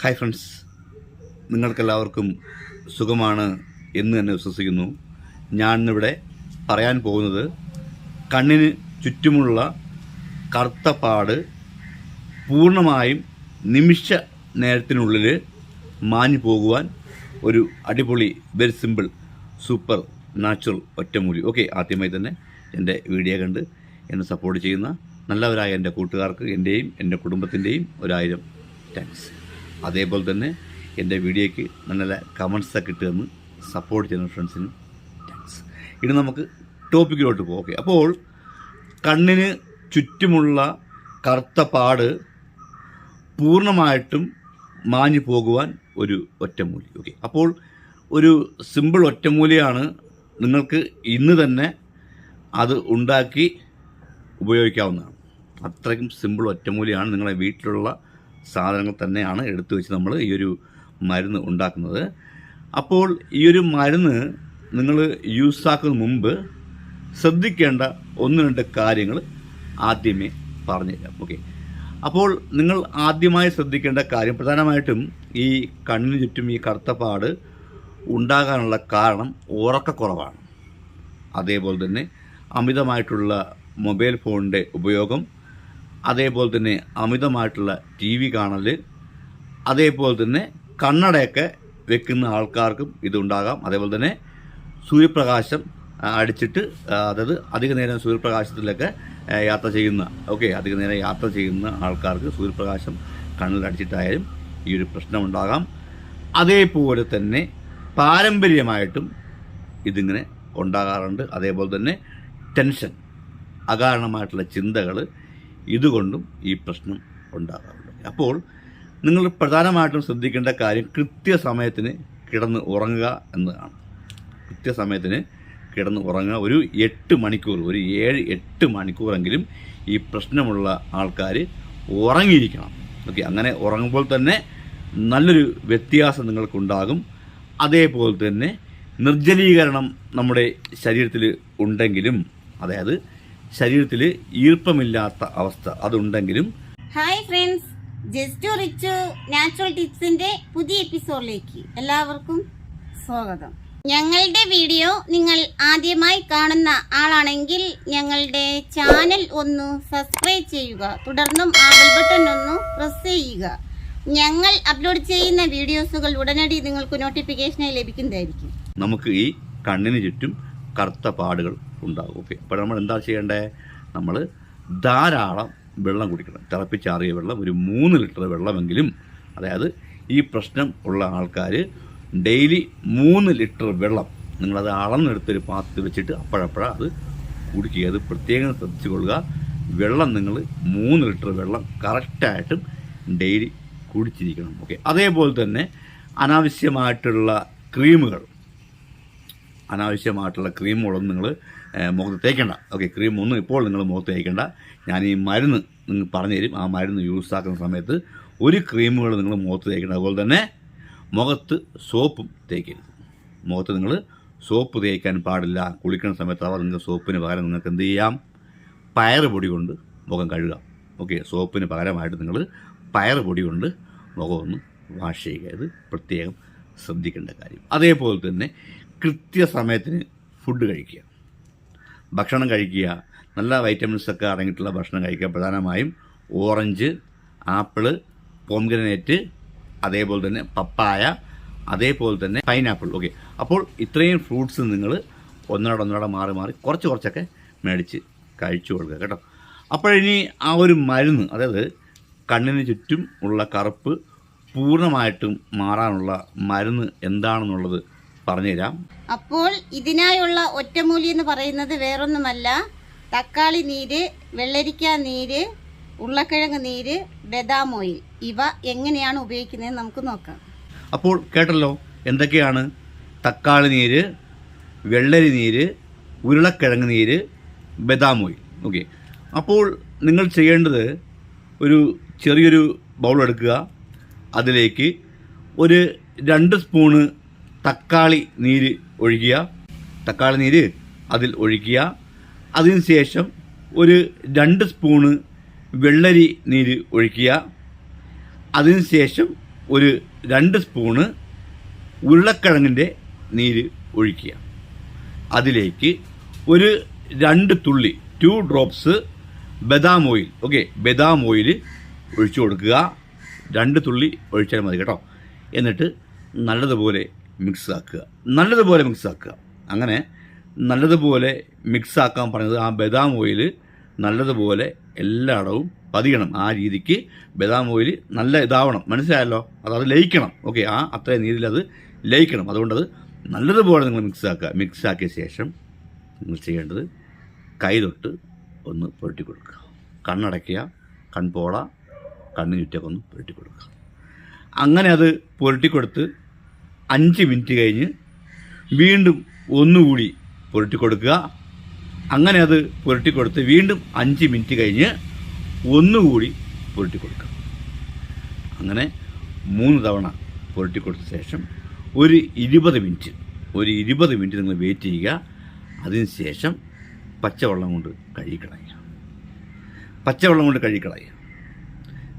Hi friends. നിങ്ങൾക്കെല്ലാവർക്കും സുഖമാണ് എന്ന് തന്നെ വിശ്വസിക്കുന്നു. ഞാൻ ഇന്നിവിടെ പറയാൻ പോകുന്നത് കണ്ണിന് ചുറ്റുമുള്ള കറുത്ത പാട് പൂർണമായും നിമിഷ നേരത്തിനുള്ളിൽ മാഞ്ഞു പോകുവാൻ ഒരു അടിപൊളി വെരി സിമ്പിൾ സൂപ്പർ നാച്ചുറൽ ഒറ്റമൂലി. ഓക്കെ ആദ്യമായി തന്നെ എന്റെ വീഡിയോ കണ്ട് എന്നെ സപ്പോർട്ട് ചെയ്യുന്ന നല്ലവരായ എന്റെ കൂട്ടുകാർക്ക് എന്റെയും എന്റെ കുടുംബത്തിന്റെയും ഒരായിരം താങ്ക്സ് അതേപോലെ തന്നെ എന്റെ വീഡിയോയ്ക്ക് നല്ല കമൻസൊക്കെ കിട്ടുമെന്ന് സപ്പോർട്ട് ചെയ്യുന്ന ഫ്രണ്ട്സിനും താങ്ക്സ് ഇനി നമുക്ക് ടോപ്പിക്കിലോട്ട് പോകാം. ഓക്കെ അപ്പോൾ കണ്ണിന് ചുറ്റുമുള്ള കറുത്ത പാട് പൂർണമായിട്ടും മാഞ്ഞു പോകുവാൻ ഒരു ഒറ്റമൂലി. ഓക്കെ അപ്പോൾ ഒരു സിമ്പിൾ ഒറ്റമൂലിയാണ് നിങ്ങൾക്ക് ഇന്ന് തന്നെ അത് ഉണ്ടാക്കി ഉപയോഗിക്കാവുന്നതാണ്. അത്രയ്ക്കും സിമ്പിൾ ഒറ്റമൂലിയാണ് നിങ്ങളുടെ വീട്ടിലുള്ള സാധനങ്ങൾ തന്നെയാണ് എടുത്തു വെച്ച് നമ്മൾ ഈ ഒരു മരുന്ന് ഉണ്ടാക്കുന്നത്. അപ്പോൾ ഈ ഒരു മരുന്ന് നിങ്ങൾ യൂസാക്കുന്ന മുമ്പ് ശ്രദ്ധിക്കേണ്ട ഒന്ന് രണ്ട് കാര്യങ്ങൾ ആദ്യമേ പറഞ്ഞുതരാം ഓക്കെ. അപ്പോൾ നിങ്ങൾ ആദ്യമായി ശ്രദ്ധിക്കേണ്ട കാര്യം പ്രധാനമായിട്ടും ഈ കണ്ണിന് ചുറ്റും ഈ കറുത്തപ്പാട് ഉണ്ടാകാനുള്ള കാരണം ഉറക്കക്കുറവാണ്. അതേപോലെ തന്നെ അമിതമായിട്ടുള്ള മൊബൈൽ ഫോണിന്റെ ഉപയോഗം അതേപോലെ തന്നെ അമിതമായിട്ടുള്ള ടി വി കാണൽ അതേപോലെ തന്നെ കണ്ണടയൊക്കെ വെക്കുന്ന ആൾക്കാർക്കും ഇതുണ്ടാകാം. അതേപോലെ തന്നെ സൂര്യപ്രകാശം അടിച്ചിട്ട് അതായത് അധിക നേരം സൂര്യപ്രകാശത്തിലൊക്കെ യാത്ര ചെയ്യുന്ന ഓക്കെ അധിക നേരം യാത്ര ചെയ്യുന്ന ആൾക്കാർക്ക് സൂര്യപ്രകാശം കണ്ണിൽ അടിച്ചിട്ടായാലും ഈ ഒരു പ്രശ്നമുണ്ടാകാം. അതേപോലെ തന്നെ പാരമ്പര്യമായിട്ടും ഇതിങ്ങനെ ഉണ്ടാകാറുണ്ട്. അതേപോലെ തന്നെ ടെൻഷൻ അകാരണമായിട്ടുള്ള ചിന്തകൾ ഇതുകൊണ്ടും ഈ പ്രശ്നം ഉണ്ടാകാറുണ്ട്. അപ്പോൾ നിങ്ങൾ പ്രധാനമായിട്ടും ശ്രദ്ധിക്കേണ്ട കാര്യം കൃത്യസമയത്തിന് കിടന്ന് ഉറങ്ങുക എന്നതാണ്. കൃത്യസമയത്തിന് കിടന്ന് ഉറങ്ങുക. ഒരു എട്ട് മണിക്കൂർ ഒരു ഏഴ് എട്ട് മണിക്കൂറെങ്കിലും ഈ പ്രശ്നമുള്ള ആൾക്കാർ ഉറങ്ങിയിരിക്കണം. ഓക്കെ അങ്ങനെ ഉറങ്ങുമ്പോൾ തന്നെ നല്ലൊരു വ്യത്യാസം നിങ്ങൾക്കുണ്ടാകും. അതേപോലെ തന്നെ നിർജലീകരണം നമ്മുടെ ശരീരത്തിൽ ഉണ്ടെങ്കിലും അതായത് ശരീരത്തിൽ ഈർപ്പമില്ലാത്ത അവസ്ഥ അതുണ്ടെങ്കിലും hi friends just Richu natural ടിപ്സിന്റെ പുതിയ എപ്പിസോഡിലേക്ക് എല്ലാവർക്കും സ്വാഗതം. ഞങ്ങളുടെ വീഡിയോ നിങ്ങൾ ആദ്യമായി കാണുന്ന ആളാണെങ്കിൽ ഞങ്ങളുടെ ചാനൽ ഒന്ന് സബ്സ്ക്രൈബ് ചെയ്യുക. തുടർന്നും ആ ബെൽ ബട്ടൺ ഒന്ന് പ്രസ് ചെയ്യുക. ഞങ്ങൾ അപ്ലോഡ് ചെയ്യുന്ന വീഡിയോസുകൾ ഉടനടി നിങ്ങൾക്ക് നോട്ടിഫിക്കേഷനായി ലഭിക്കുന്നതായിരിക്കും. നമുക്ക് ഈ കണ്ണിന് ചുറ്റും കറുത്ത പാടുകൾ ഉണ്ടാകും ഓക്കെ. അപ്പോൾ നമ്മൾ എന്താ ചെയ്യേണ്ടത് നമ്മൾ ധാരാളം വെള്ളം കുടിക്കണം. തിളപ്പിച്ചാറിയ വെള്ളം ഒരു മൂന്ന് ലിറ്റർ വെള്ളമെങ്കിലും അതായത് ഈ പ്രശ്നം ഉള്ള ആൾക്കാർ ഡെയിലി മൂന്ന് ലിറ്റർ വെള്ളം നിങ്ങളത് അളന്നെടുത്തൊരു പാത്രത്തിൽ വെച്ചിട്ട് അപ്പോഴപ്പോഴ അത് കുടിക്കുക. അത് പ്രത്യേകം ശ്രദ്ധിച്ചു കൊള്ളുക. വെള്ളം നിങ്ങൾ മൂന്ന് ലിറ്റർ വെള്ളം കറക്റ്റായിട്ടും ഡെയിലി കുടിച്ചിരിക്കണം. ഓക്കെ. അതേപോലെ തന്നെ അനാവശ്യമായിട്ടുള്ള ക്രീമുകൾ അനാവശ്യമായിട്ടുള്ള ക്രീമുകളൊന്നും നിങ്ങൾ മുഖത്ത് തേക്കണ്ട. ഓക്കെ ക്രീം ഒന്നും ഇപ്പോൾ നിങ്ങൾ മുഖത്ത് തേക്കണ്ട. ഞാൻ ഈ മരുന്ന് നിങ്ങൾ പറഞ്ഞു തരും. ആ മരുന്ന് യൂസ് ആക്കുന്ന സമയത്ത് ഒരു ക്രീമുകൾ നിങ്ങൾ മുഖത്ത് തേക്കണം അതുപോലെ തന്നെ മുഖത്ത് സോപ്പും തേക്കരുത്. മുഖത്ത് നിങ്ങൾ സോപ്പ് തേക്കാൻ പാടില്ല. കുളിക്കുന്ന സമയത്ത് അവർ നിങ്ങൾ സോപ്പിന് പകരം നിങ്ങൾക്ക് എന്ത് ചെയ്യാം? പയർ പൊടി കൊണ്ട് മുഖം കഴുകാം. ഓക്കെ സോപ്പിന് പകരമായിട്ട് നിങ്ങൾ പയർ പൊടി കൊണ്ട് മുഖം ഒന്ന് വാഷ് ചെയ്യുക. ഇത് പ്രത്യേകം ശ്രദ്ധിക്കേണ്ട കാര്യം. അതേപോലെ തന്നെ കൃത്യസമയത്തിന് ഫുഡ് കഴിക്കുക. ഭക്ഷണം കഴിക്കുക. നല്ല വൈറ്റമിൻസൊക്കെ അടങ്ങിയിട്ടുള്ള ഭക്ഷണം കഴിക്കുക. പ്രധാനമായും ഓറഞ്ച് ആപ്പിൾ പോംഗ്രനേറ്റ് അതേപോലെ തന്നെ പപ്പായ അതേപോലെ തന്നെ പൈനാപ്പിൾ ഓക്കെ അപ്പോൾ ഇത്രയും ഫ്രൂട്ട്സ് നിങ്ങൾ ഒന്നോടെ ഒന്നോടെ മാറി മാറി കുറച്ച് കുറച്ചൊക്കെ മേടിച്ച് കഴിച്ചു കൊടുക്കുക കേട്ടോ. അപ്പോഴിനി ആ ഒരു മരുന്ന് അതായത് കണ്ണിന് ചുറ്റും ഉള്ള കറുപ്പ് പൂർണമായിട്ടും മാറാനുള്ള മരുന്ന് എന്താണെന്നുള്ളത് പറഞ്ഞുതരാം. അപ്പോൾ ഇതിനായുള്ള ഒറ്റമൂലി എന്ന് പറയുന്നത് വേറൊന്നുമല്ല. തക്കാളി നീര് വെള്ളരിക്ക നീര് ഉരുളക്കിഴങ്ങ് നീര് ബദാം ഓയിൽ. ഇവ എങ്ങനെയാണ് ഉപയോഗിക്കുന്നത് നമുക്ക് നോക്കാം. അപ്പോൾ കേട്ടല്ലോ എന്തൊക്കെയാണ്? തക്കാളി നീര് വെള്ളരി നീര് ഉരുളക്കിഴങ്ങ് നീര് ബദാം ഓയിൽ. ഓക്കെ. അപ്പോൾ നിങ്ങൾ ചെയ്യേണ്ടത് ഒരു ചെറിയൊരു ബൗൾ എടുക്കുക. അതിലേക്ക് ഒരു രണ്ട് സ്പൂണ് തക്കാളി നീര് ഒഴിക്കുക. തക്കാളി നീര് അതിൽ ഒഴിക്കുക. അതിന് ശേഷം ഒരു രണ്ട് സ്പൂണ് വെള്ളരി നീര് ഒഴിക്കുക. അതിനുശേഷം ഒരു രണ്ട് സ്പൂണ് ഉരുളക്കിഴങ്ങിന്റെ നീര് ഒഴിക്കുക. അതിലേക്ക് ഒരു രണ്ട് തുള്ളി ടു ഡ്രോപ്സ് ബദാം ഓയിൽ ഓക്കെ ബദാം ഓയിൽ ഒഴിച്ചു കൊടുക്കുക. രണ്ട് തുള്ളി ഒഴിച്ചാൽ മതി കേട്ടോ. എന്നിട്ട് നല്ലതുപോലെ മിക്സ് ആക്കുക നല്ലതുപോലെ മിക്സ് ആക്കുക അങ്ങനെ നല്ലതുപോലെ മിക്സ് ആക്കാൻ പറഞ്ഞത് ആ ബദാം ഓയിൽ നല്ലതുപോലെ എല്ലായിടവും പതിയണം. ആ രീതിക്ക് ബദാം ഓയിൽ നല്ല ഇതാവണം. മനസ്സിലായല്ലോ? അത് അത് ലയിക്കണം. ഓക്കെ ആ അത്രയും രീതിയിൽ അത് ലയിക്കണം. അതുകൊണ്ടത് നല്ലതുപോലെ നിങ്ങൾ മിക്സ് ആക്കുക മിക്സ് ആക്കിയ ശേഷം നിങ്ങൾ ചെയ്യേണ്ടത് കൈ തൊട്ട് ഒന്ന് പുരട്ടി കൊടുക്കുക. കണ്ണടയ്ക്കുക കൺപോള കണ്ണ് ചുറ്റൊക്കെ ഒന്ന് പുരട്ടി കൊടുക്കുക. അങ്ങനെ അത് പുരട്ടി കൊടുത്ത് അഞ്ച് മിനിറ്റ് കഴിഞ്ഞ് വീണ്ടും ഒന്നുകൂടി പുരട്ടി കൊടുക്കുക അങ്ങനെ അത് പുരട്ടി കൊടുത്ത് വീണ്ടും അഞ്ച് മിനിറ്റ് കഴിഞ്ഞ് ഒന്നുകൂടി പുരട്ടി കൊടുക്കുക അങ്ങനെ മൂന്ന് തവണ പുരട്ടി കൊടുത്ത ശേഷം ഒരു ഇരുപത് മിനിറ്റ് ഒരു ഇരുപത് മിനിറ്റ് നിങ്ങൾ വെയിറ്റ് ചെയ്യുക. അതിന് ശേഷം പച്ചവെള്ളം കൊണ്ട് കഴുകിക്കളയുക. പച്ചവെള്ളം കൊണ്ട് കഴുകിക്കളയുക.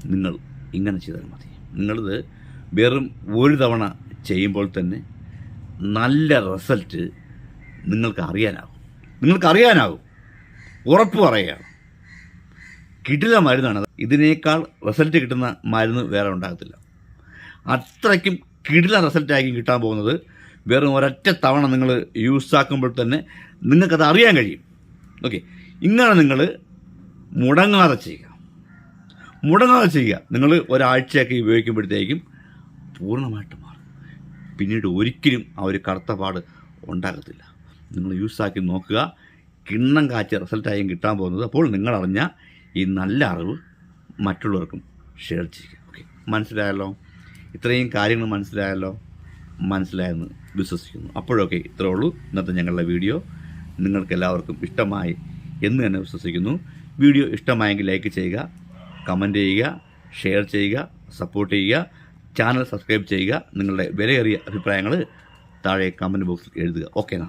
നിങ്ങൾ ഇങ്ങനെ ചെയ്താൽ മതി. നിങ്ങളിത് വെറും ഒരു തവണ ചെയ്യുമ്പോൾ തന്നെ നല്ല റിസൾട്ട് നിങ്ങൾക്ക് അറിയാനാകും നിങ്ങൾക്ക് അറിയാനാകും ഉറപ്പ് പറയുകയാണ്. കിട്ടില്ല മരുന്നാണ് ഇതിനേക്കാൾ റിസൾട്ട് കിട്ടുന്ന മരുന്ന് വേറെ ഉണ്ടാകത്തില്ല. അത്രയ്ക്കും കിടില റിസൾട്ടായിരിക്കും കിട്ടാൻ പോകുന്നത്. വെറും ഒരൊറ്റ തവണ നിങ്ങൾ യൂസ് ആക്കുമ്പോൾ തന്നെ നിങ്ങൾക്കത് അറിയാൻ കഴിയും. ഓക്കെ ഇങ്ങനെ നിങ്ങൾ മുടങ്ങാതെ ചെയ്യുക. മുടങ്ങാതെ ചെയ്യുക. നിങ്ങൾ ഒരാഴ്ചയൊക്കെ ഉപയോഗിക്കുമ്പോഴത്തേക്കും പൂർണമായിട്ട് പിന്നീട് ഒരിക്കലും ആ ഒരു കറുത്ത പാട് ഉണ്ടാകത്തില്ല. നിങ്ങൾ യൂസാക്കി നോക്കുക. കിണ്ണം കാച്ച റിസൾട്ടായും കിട്ടാൻ പോകുന്നത്. അപ്പോൾ നിങ്ങളറിഞ്ഞ ഈ നല്ല അറിവ് മറ്റുള്ളവർക്കും ഷെയർ ചെയ്യുക. ഓക്കെ മനസ്സിലായല്ലോ? ഇത്രയും കാര്യങ്ങൾ മനസ്സിലായല്ലോ? മനസ്സിലായെന്ന് വിശ്വസിക്കുന്നു. അപ്പോഴൊക്കെ ഇത്രേ ഉള്ളൂ. ഇന്നത്തെ ഞങ്ങളുടെ വീഡിയോ. നിങ്ങൾക്ക് എല്ലാവർക്കും ഇഷ്ടമായി എന്ന് തന്നെ വിശ്വസിക്കുന്നു. വീഡിയോ ഇഷ്ടമായെങ്കിൽ ലൈക്ക് ചെയ്യുക കമന്റ് ചെയ്യുക ഷെയർ ചെയ്യുക സപ്പോർട്ട് ചെയ്യുക. ചാനൽ സബ്സ്ക്രൈബ് ചെയ്യുക. നിങ്ങളുടെ വിലയേറിയ അഭിപ്രായങ്ങൾ താഴെ കമന്റ് ബോക്സിൽ എഴുതുക. ഓക്കെ എന്നാ